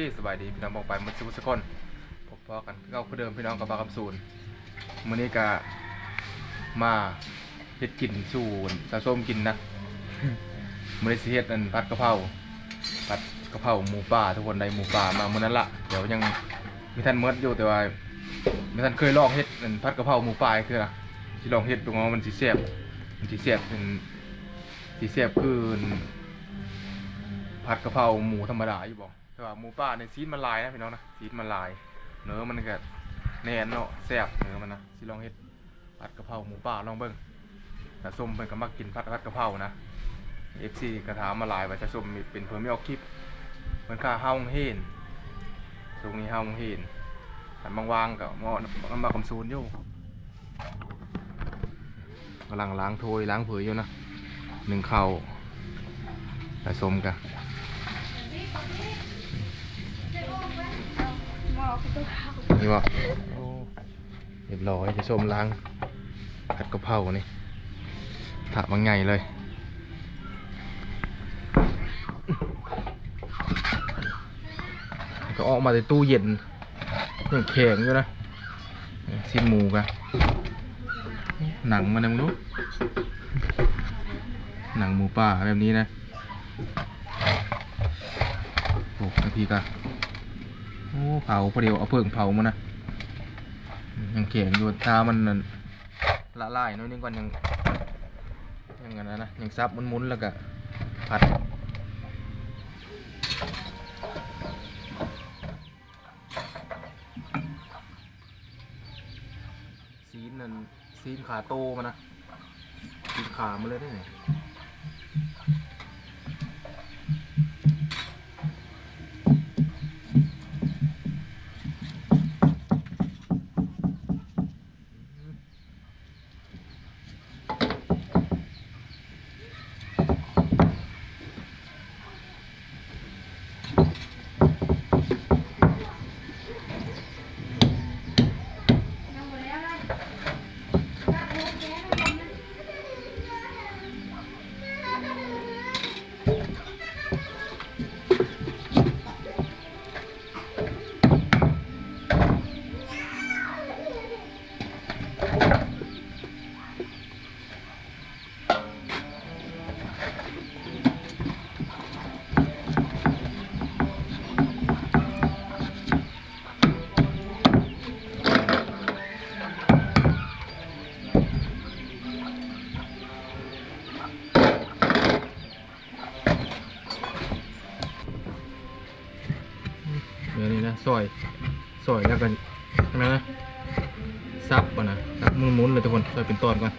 สบายดีสบายดีพี่น้องบอกไปมันสุขสักคนพบพอกันเก่าคือเดิมพี่น้องกับบาคำศูนย์มื้อนี้ก็มาเฮ็ดกินสู่สะสมกินนะมื้อนี้สิเฮ็ดอันผัดกะเพราผัดกะเพราหมูป่าทุกคนได้หมูป่ามามื้อนั้นละเดี๋ยวยังมีท่านเมิดอยู่แต่ว่ามีท่านเคยลองเฮ็ดอันผัดกะเพราหมูป่าคือล่ะสิลองเฮ็ดดูว่ามันสิแซ่บมันสิแซ่บเป็นสิแซ่บคือผัดกะเพราหมูธรรมดาอยู่บ่ แต่ว่าหมูป่าในยซีดมันลายนะพี่น้องนะซีดมันลาย เนื้อมันก็แน่นเนาะแซ่บเนื้อมันนะสิลองเฮ็ดผัดกะเพราหมูป่าลองเบิ่งแต่ส้มเพิ่นก็มักกินผัดผัดกะเพรานะ FC ก็ถามมาลายว่าจะส้มเป็นเพิ่นไม่ออกคลิปเพิ่นค่าเฮาเฮนตรงนี้เฮาเฮนแต่บางวางก็เหมาะมันมาคำซูนอยู่กำลังล้างถ้วยล้างผืออยู่นะหนึ่งเข้าแต่ส้มกัน นี่วะโอ้เรียบร้อยจะชมล้างผัดกะเพรานี่ถาบางไงเลยก็ออกมาในตู้เย็นยังแข็งอยู่นะซิมหมูกันหนังมันนะมึงรู้หนังหมูป่าแบบนี้นะโอ้นาทีกัน โอ้เผาพอเดียวเอาเพิ่งเผามันนะยังแข็งอยู่ตามันนั่นละลายน้อยนึงก่อนยังยังไงนะนะยังซับมันมุนแล้วก็ผัดซีนนั่นซีนขาโตมันนะซีนขามันเลยได้ไง นะซอยซอยแล้วกันนะนะซับก่อนนะซับมุนๆเลยทุกคนซอยเป็นตอนก่อน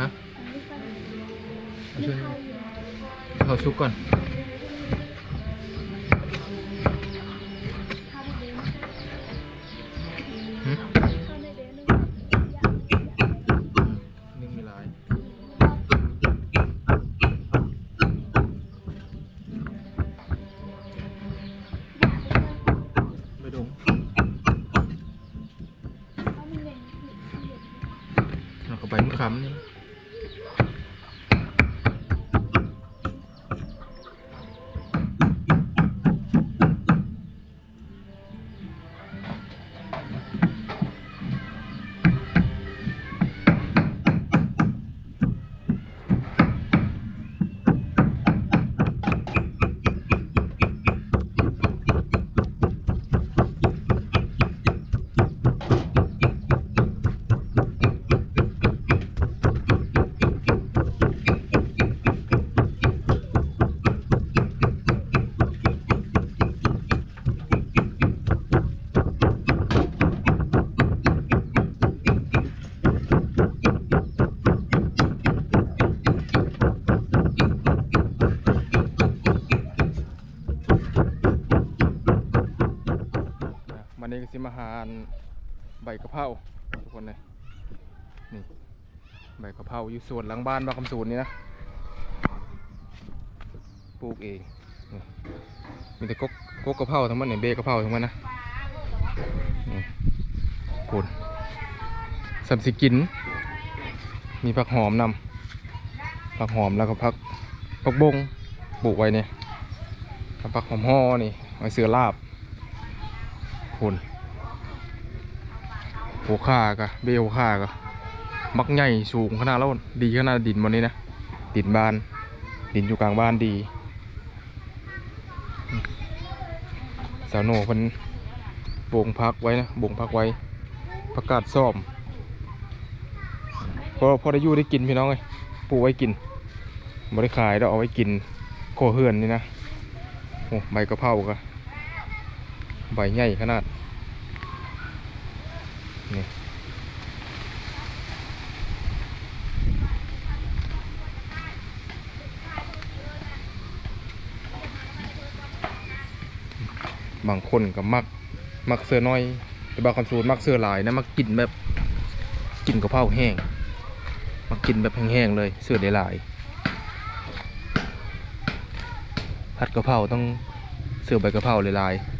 ฮะเอาช่วยเขาชุกก่อน ข้าไปมันคำ สวนหลังบ้านบ้านคำสูนนี่นะปลูกเองมีแต่กกกกกะเพราทั้งหมดเนี่ยเบกระเพราทั้งหมดนะนี่คุณสัมสิกิน มีผักหอมนำผักหอมแล้วก็ผักผักบงปลูกไว้เนี่ยผักหอมห่อนี่ไว้เสือลาบคุณโหข่ากะเบลข่ากะ มักใหญ่สูงขนาดแล้วดีขนาดดินวันนี้นะดินบาน ดินอยู่กลางบ้านดีสาวโหนพิ่นบ่งพักไว้นะบ่งพักไว้ ประกาศซ่อมพอพอได้ยู่ได้กินพี่น้องเลยปลูกไว้กินบริขายเราเอาไว้กินโคเฮือนนี่นะโอ้ใบกะเพรากะใบใหญ่ขนาดนี่ บางคนก็มักมักเสื้อน้อย แต่บางคนสูตรมักเสื้อหลายนะมักกินแบบกินกะเพราแห้งมักกินแบบแห้งๆเลยเสื้อหลายผัดกะเพราต้องเสื้อใบกะเพราหลายๆ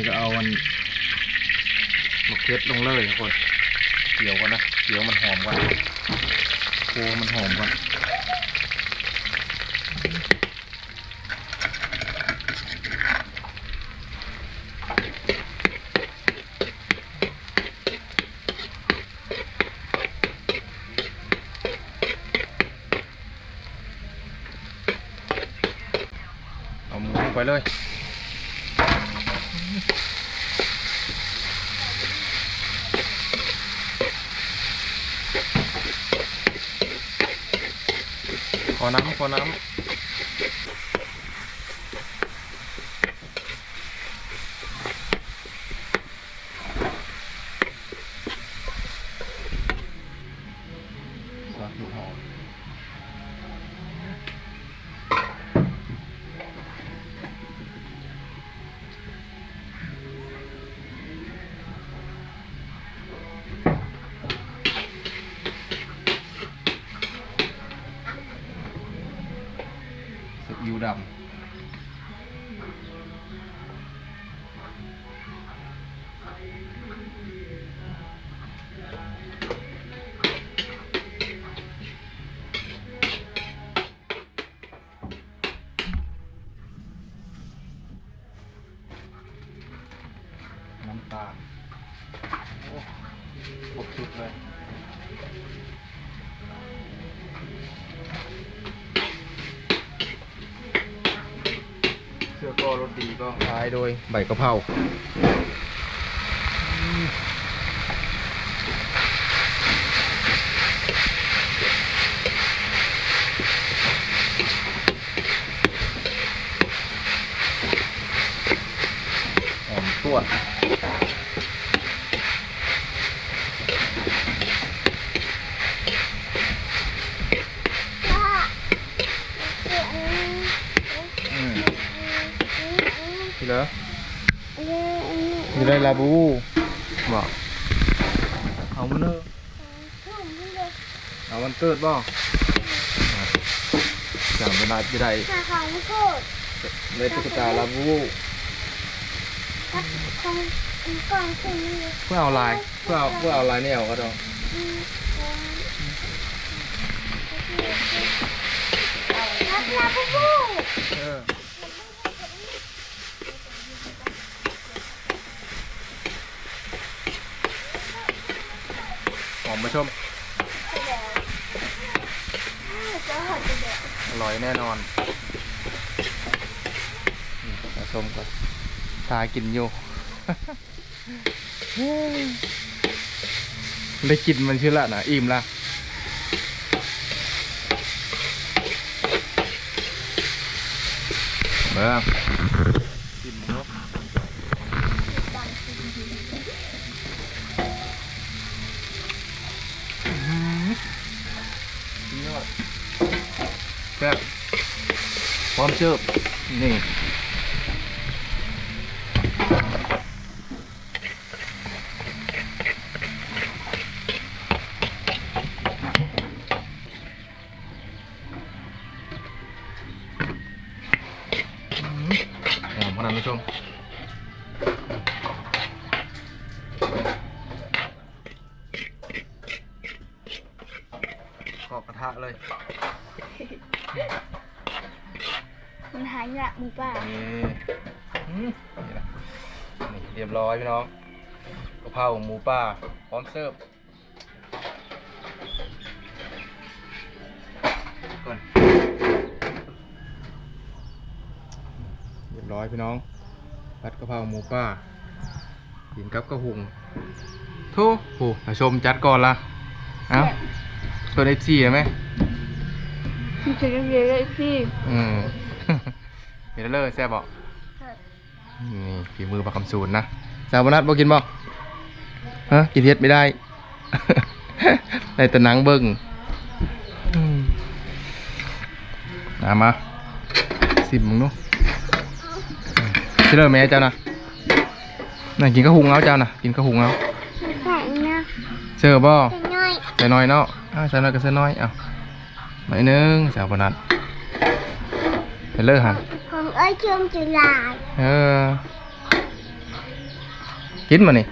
นี้ก็เอามันมะเขือลงเลยทุกคนเกี่ยวกันนะเกี่ยวมันหอมกว่าโคมันหอมกว่าหมูลงไปเลย ขอน้ำขอน้ำ ซีอิ๊ 2 đuôi 7 cốc hầu. Hòm tua ได้ลาบูบอกเอามันเนอะเอามันเกิดบ่จังเวลาจะได้ได้ตุ๊กตาลาบูเพื่อเอาลายเพื่อเอาเพื่อเอาลายเนี่ยก็ต้องเออหอม มาชมอร่อยแน่นอนนี่ผสมก่อนทากินอยู่ ได้กินมันชื่อละนะอิ่มละเบิ่ง พร้อมเชิบนี่หอมขนาดผู้ชมกอกระทะเลย มัน หายละหมูป่านี่อืมนี่นะนี่เรียบร้อยพี่น้องกะเพราหมูป่าพร้อมเสิร์ฟก่อนเรียบร้อยพี่น้องผัดกะเพราหมูป่ากินกับกระหุงโทุโหมาชมจัดก่อนละเอ้าส่วนเอฟซีไหมมันจะเรียกได้พี่อืมเห็ นแล้วเลยแซ่บบอกนี่ฝีมือปลาคำสูนนะสาวบนัดบอกกินบอกฮะกินเฮ็ดไม่ได้ ได้แต่หนังเบิ้งอืมเอามาสิบมึงเนู้ชิเลอร์แม่เจ้านะน่ะกินข้าวหุงเอาเจ้านะกินข้าวหุงเอาใส่นะเชื่อบ่ใส่น้อยใส่น้อยเนาะอ้าวใส่น้อยก็ใส่น้อยเอาหน่อยหนึงสาวบนัดเห็นเลยหันผมเอ้ยชมจุฬาเออ กินมานี่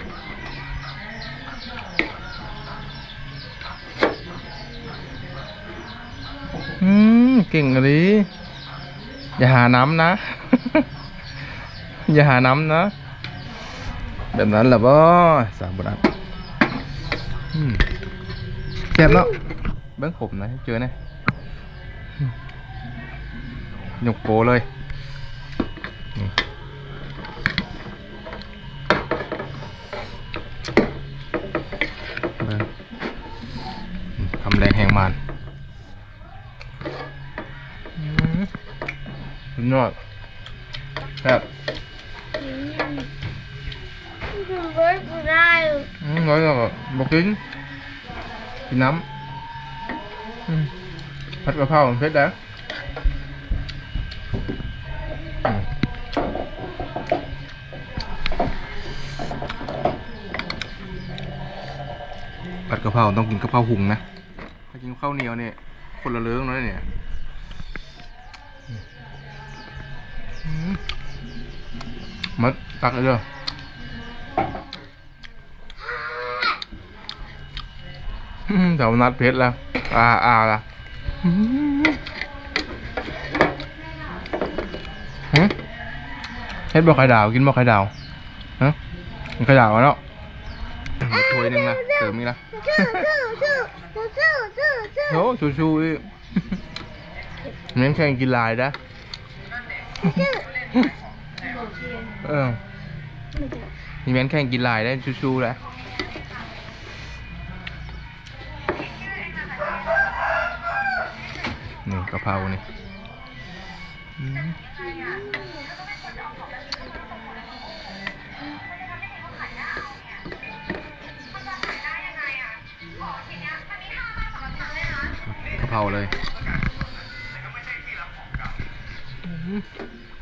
อืมเก่งเลย อย่าหาน้ำนะ อย่าหาน้ำนะ แบบนั้นแหละบ่สามบุรันอืมแซ่บเนาะเบิ้งผมนะเจอเนี่ยหยกโปเลย นี่เบิ่งอืมคำแรงแห่งมันอืมสุดยอดครับผมเอ้ยจุฬาอืมร้อยแล้วก็บอกกินกินน้ำอืมผัดกะเพราเผ็ดแล้ว เพราต้องกินกะเพราหุงนะถ้ากินข้าวเหนียวเนี่ยคนละเรื่องเลยเนี่ยอืมมัดตักเลยเด้ออืมแถวนัดเพชรแล้วอ่าอ่าละอืมฮะเฮ็ดบ่ไข่ดาว กินบ่ไข่ดาวฮะกินไข่ดาวอะเนาะอีกถ้วยหนึงนะ เติมอีกนะชื่อชื่อชื่อชื่อชื่อชื่อโอ้ชูชูอีกเน้นแข่งกินลายนะเออมีแม่นแข่งกินลายได้ชูชูแล้วนี่กะเพรานี่ ราเลย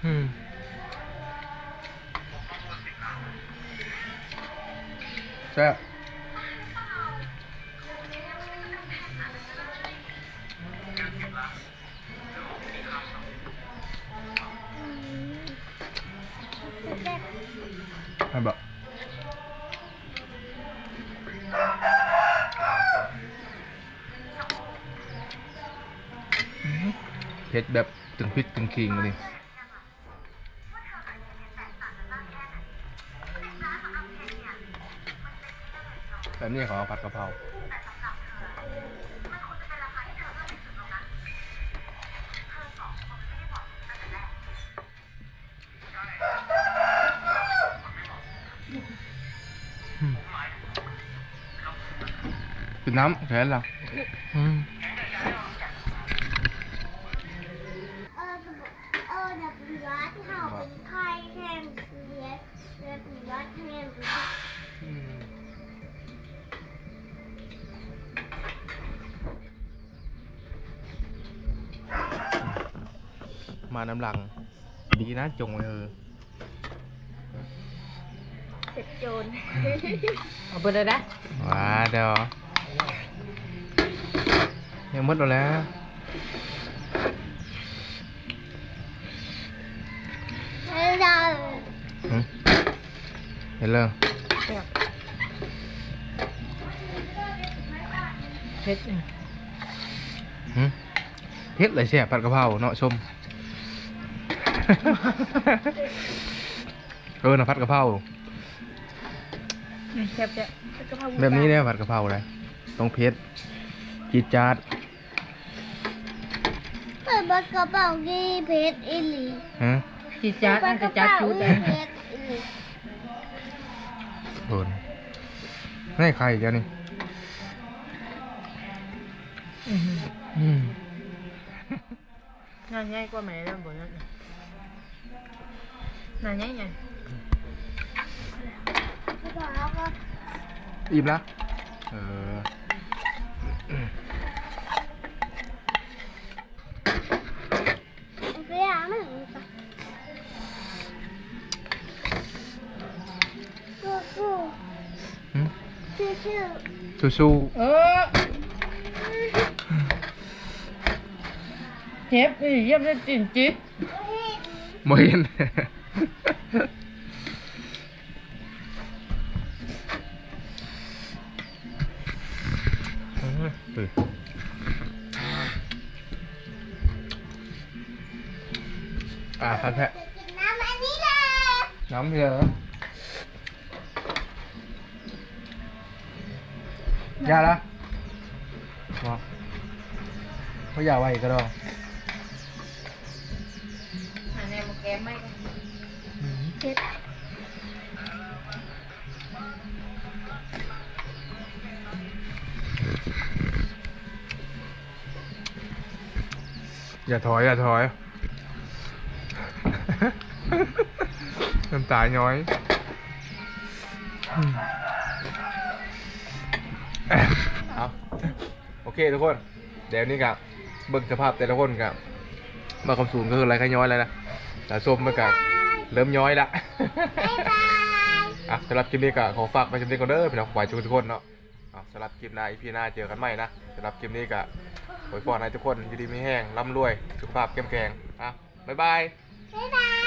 อืมแซ่บให้บอ ผ็ดแบบตึงพริกตึงคิงเลยแบบนี้ขอผัดกะเพราเป็นน้ำแค่นั้นละอืม มาน้ำหลัง ดีนะจงไว้เออเสร็จโจร เอาไปเลยนะว้าเดี๋ยวยังหมดแล้วเฮ้ยเราหึเห็นเรื่องเผ็ดนี่หึเฮ็ดอะไรเสียผัดกะเพราเนาะชม เออนะผัดกะเพราแซ่บจ้ะแบบนี้เนี่ยผัดกะเพราเลยต้องเผ็ดจีดจาดเปิดบักกระเป๋ากีเพชรอีหลีฮะจีจัดมันจะจัดจุดเลยเพชรอีหลีโดนนี่ใครเจ้านี่อื้อหืออืมน่าง่ายกว่าแม่แล้วบ่นั่นน่ะน่าง่ายไงแล้วก็อิ่มละเออไปหาหนึ่งค่ะสู้หึๆชื่อสู้เออเจ็บนี่เยี่ยมเลยจินจิตๆๆบ่เห็น เออเอออ่าพันแพะกิ นน้ำอันนี้เลยน้ำเห อย่าถอย อย่าถอย น้ำตาย้อย เอาโอเคทุกคน เดี๋ยวนี้กับเบิ่งสภาพแต่ละคนกับมาคำสูงก็คืออะไรก็ย้อยแล้วนะแต่ส้มมันกับเริ่มย้อยละบ๊ายบายอะสำหรับคลิปนี้ก็ขอฝากไปคลิปนี้ก่อนเด้อพี่น้องขอให้ทุกคนเนาะอะสำหรับคลิปหน้าอีพีหน้าเจอกันใหม่นะสำหรับคลิปนี้ก็ขอให้พรให้ทุกคนอยู่ดีมีแห้งร่ำรวย สุขภาพเข้มแข็งอะบ๊ายบาย บ๊ายบาย